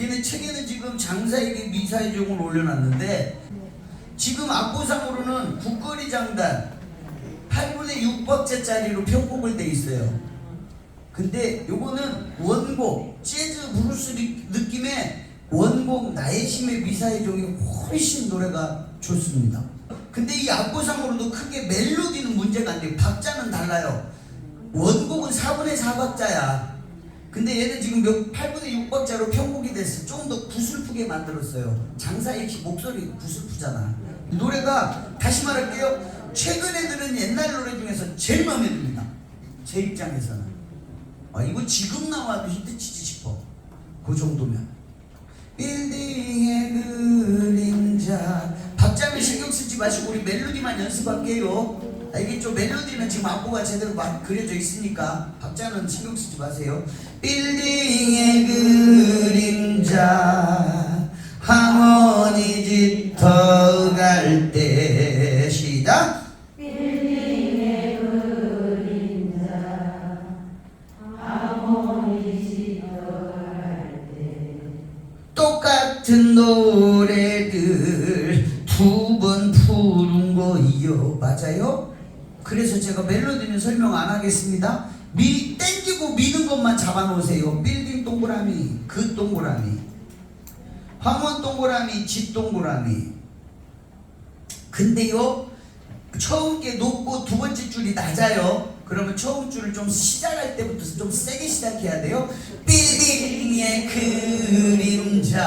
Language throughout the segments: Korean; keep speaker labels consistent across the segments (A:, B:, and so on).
A: 근데 책에는 지금 장사에게 미사의 종을 올려놨는데 지금 악보상으로는 국거리 장단 8분의 6박자 짜리로 편곡을 돼 있어요. 근데 요거는 원곡 재즈 브루스 리- 느낌의 원곡 나의 심의 미사의 종이 훨씬 노래가 좋습니다. 근데 이 악보상으로도 크게 멜로디는 문제가 안 돼요. 박자는 달라요. 원곡은 4분의 4박자야. 근데 얘는 지금 몇 8분의 6박자로 편곡이 됐어. 조금 더 구슬프게 만들었어요. 장사의 키 목소리 구슬프잖아. 이 노래가 다시 말할게요. 최근에 들은 옛날 노래 중에서 제일 마음에 듭니다. 제 입장에서는. 아, 이거 지금 나와도 히트치지 싶어. 그 정도면. 빌딩의 그림자. 박자는 신경 쓰지 마시고 우리 멜로디만 연습할게요. 알겠죠? 멜로디는 지금 악보가 제대로 막 그려져 있으니까 박자는 신경 쓰지 마세요. 빌딩의 그림자 황혼이 짙어 안 하겠습니다 미 땡기고 미는 것만 잡아놓으세요 빌딩 동그라미 그 동그라미 황원 동그라미 집 동그라미 근데요 처음 게 높고 두 번째 줄이 낮아요. 그러면 처음 줄을 좀 시작할 때부터 좀 세게 시작해야 돼요. 빌딩의 그림자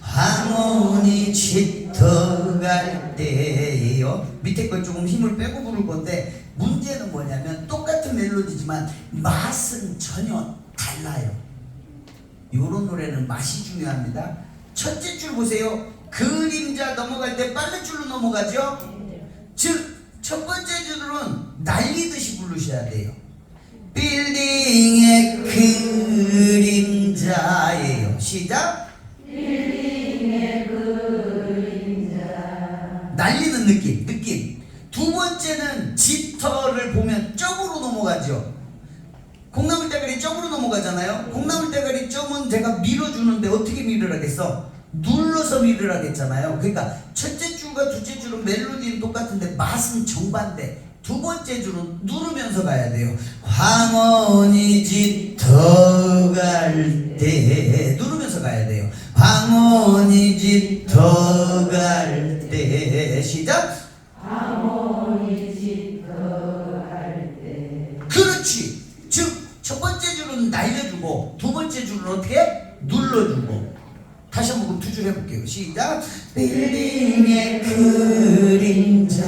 A: 황혼이 짙어갈 때예요. 밑에 걸 조금 힘을 빼고 부를 건데 멜로디지만 맛은 전혀 달라요. 요런 노래는 맛이 중요합니다. 첫째 줄 보세요. 그림자 넘어갈 때 빠른 줄로 넘어가죠. 즉, 첫 번째 줄은 날리듯이 부르셔야 돼요. 빌딩의 그림자예요. 시작. 넘어가잖아요. 콩나물 대가리 점은 제가 밀어주는데 어떻게 밀으라겠어? 눌러서 밀으라겠잖아요. 그러니까 첫째 줄과 둘째 줄은 멜로디는 똑같은데 맛은 정반대. 두 번째 줄은 누르면서 가야 돼요. 황혼이 짙어 갈 때 누르면서 가야 돼요. 황혼이 짙어 갈 때 시작. 줄 해볼게요. 시작. 빌딩의 그림자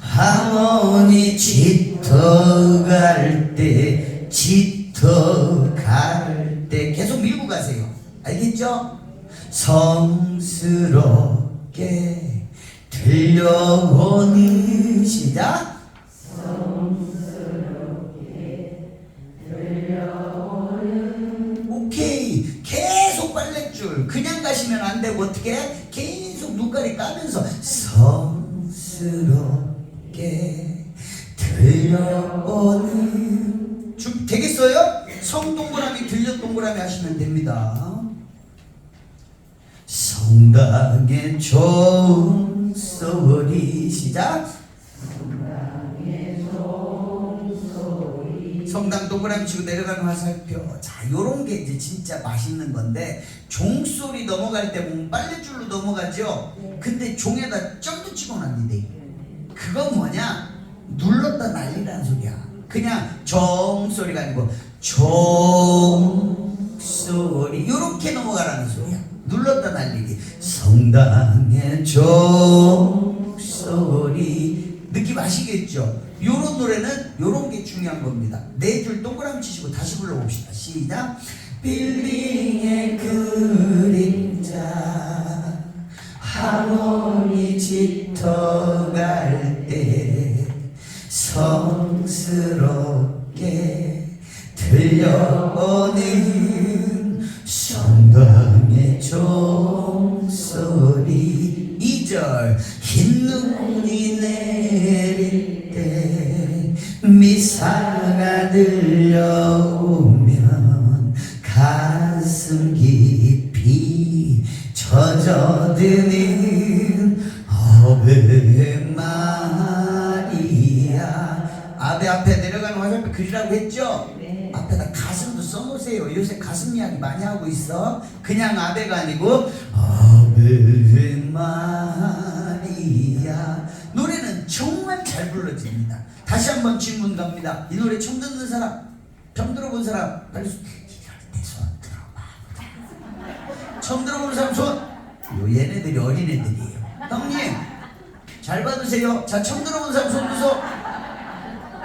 A: 황혼이 짙어갈 때 짙어갈 때 계속 밀고 가세요. 알겠죠? 성스럽게 들려오는 시작. 오 줄 그냥 가시면 안 되고 어떻게? 계속 눈가리 까면서 성스럽게 들려오는. 줄 되겠어요? 성동그라미 들려 동그라미 하시면 됩니다. 성당의 종소리 시작 성당 동그라미 치고 내려가는 화살표. 자, 요런 게 이제 진짜 맛있는 건데 종소리 넘어갈 때 보면 빨래줄로 넘어가죠. 근데 종에다 점도 찍어놨는데 그건 뭐냐? 눌렀다 난리라는 소리야. 그냥 종소리가 아니고 종소리 요렇게 넘어가라는 소리야. 눌렀다 날리기. 성당의 종소리 느낌 아시겠죠? 요런 노래는 요런 게 중요한 겁니다. 네 줄 동그라미 치시고 다시 불러봅시다. 시작. 빌딩의 그림자 하모니 들려오면 가 가슴 깊이 젖어드는 어베 마리아 아베 앞에 내려가는 화살표 그리라고 했죠?
B: 네.
A: 앞에다 가슴도 써놓으세요 요새 가슴 이야기 많이 하고 있어 그냥 아베가 아니고 아베 다 다시 한번 질문 갑니다. 이 노래 처음 듣는 사람 처음 들어본 사람 빨리 손 들어봐. 처음 들어보는 사람 손. 요 얘네들이 어린애들이에요. 형님 잘 받으세요. 자 처음 들어본 사람 손 드서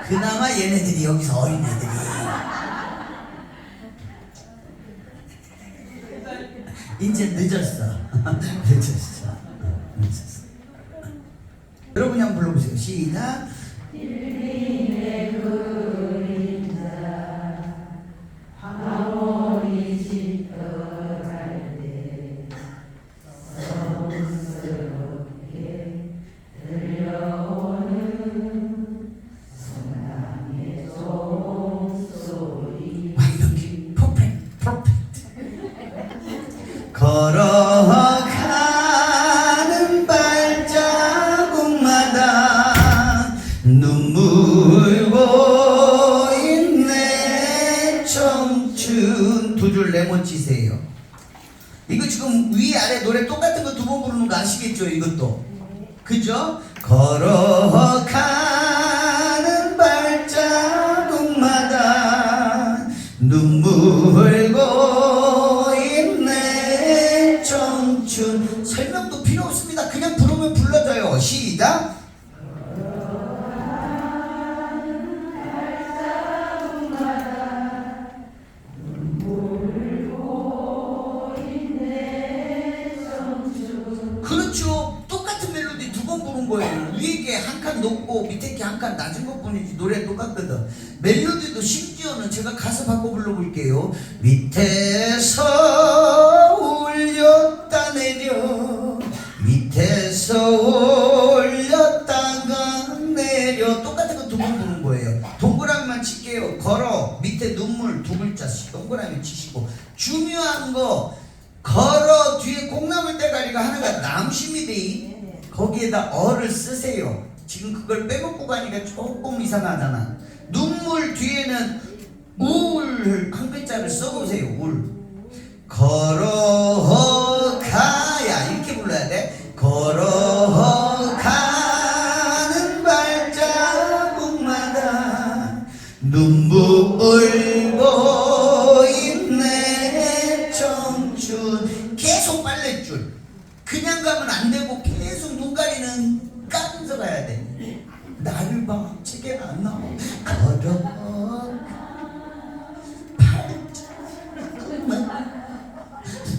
A: 그나마 얘네들이 여기서 어린애들이. 이제 늦었어. 늦었어 늦었어. 여러분이 한번 불러보세요. 시작 레몬치세요 이거 지금 위 아래 노래 똑같은 거 두 번 부르는 거 아시겠죠 이것도 그죠? 걸어 그렇죠. 똑같은 멜로디 두 번 부른 거예요. 위에 게 한 칸 높고 밑에 게 한 칸 낮은 것 뿐이지 노래 똑같거든. 멜로디도 심지어는 제가 가사 바꿔 불러볼게요. 밑에서 올렸다 내려 밑에서 올렸다가 내려 똑같은 거 두 번 부른 거예요. 동그라미만 칠게요. 걸어 밑에 눈물 두 글자씩 동그라미 치시고 중요한 거 걸어 뒤에 콩나물 대가리가 하나가 남심이 돼 거기에다 어를 쓰세요. 지금 그걸 빼먹고 가니까 조금 이상하잖아. 눈물 뒤에는 울 한 글자를 써보세요 울. 걸어 나를 봐 책에 안 나와 걸어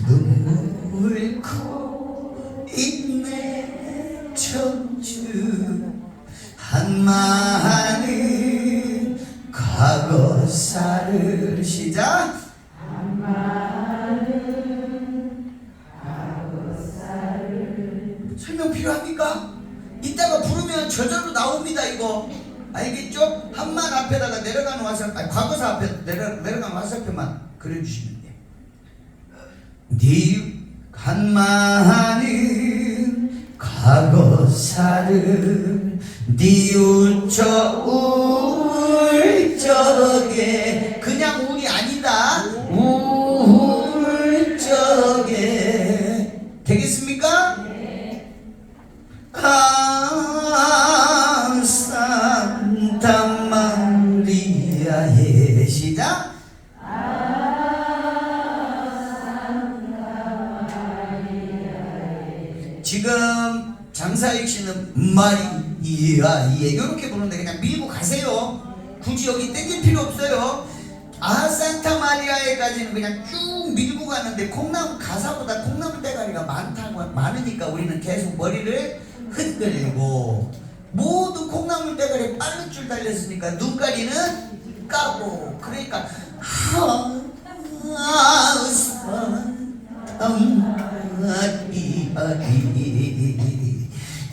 A: 눈물 고인 내 청춘 한마는 과거사를 시작 설명 필요합니까? 이따가 부르면 저절로 나옵니다 이거. 알겠죠? 한만 앞에다가 내려가는 화살표 아니 과거사 앞에 내려, 내려가는 화살표만 그려주시면 돼요. 네 한마는 과거사를 뉘우쳐 울 적에 그냥 울이 아니다 마리아의 시작 지금 장사익 씨는 마리아예 이렇게 부르는데 그냥 밀고 가세요. 굳이 여기 땡길 필요 없어요. 아 산타 마리아에까지는 그냥 쭉 밀고 가는데 콩나물 가사보다 콩나물 대가리가 많다고 많으니까 우리는 계속 머리를 흔들고 모든 콩나물 대가리 빠른 줄 달렸으니까 눈가리는 까고 그러니까 마리아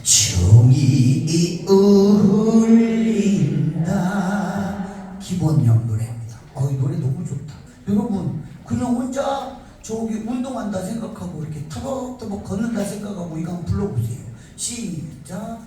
A: 종이 울린다 기본형 노래입니다. 어, 이 노래 너무 좋다. 여러분 그냥 혼자 저기 운동한다 생각하고 이렇게 터벅터벅 걷는다 생각하고 이거 한번 불러보세요. 시작.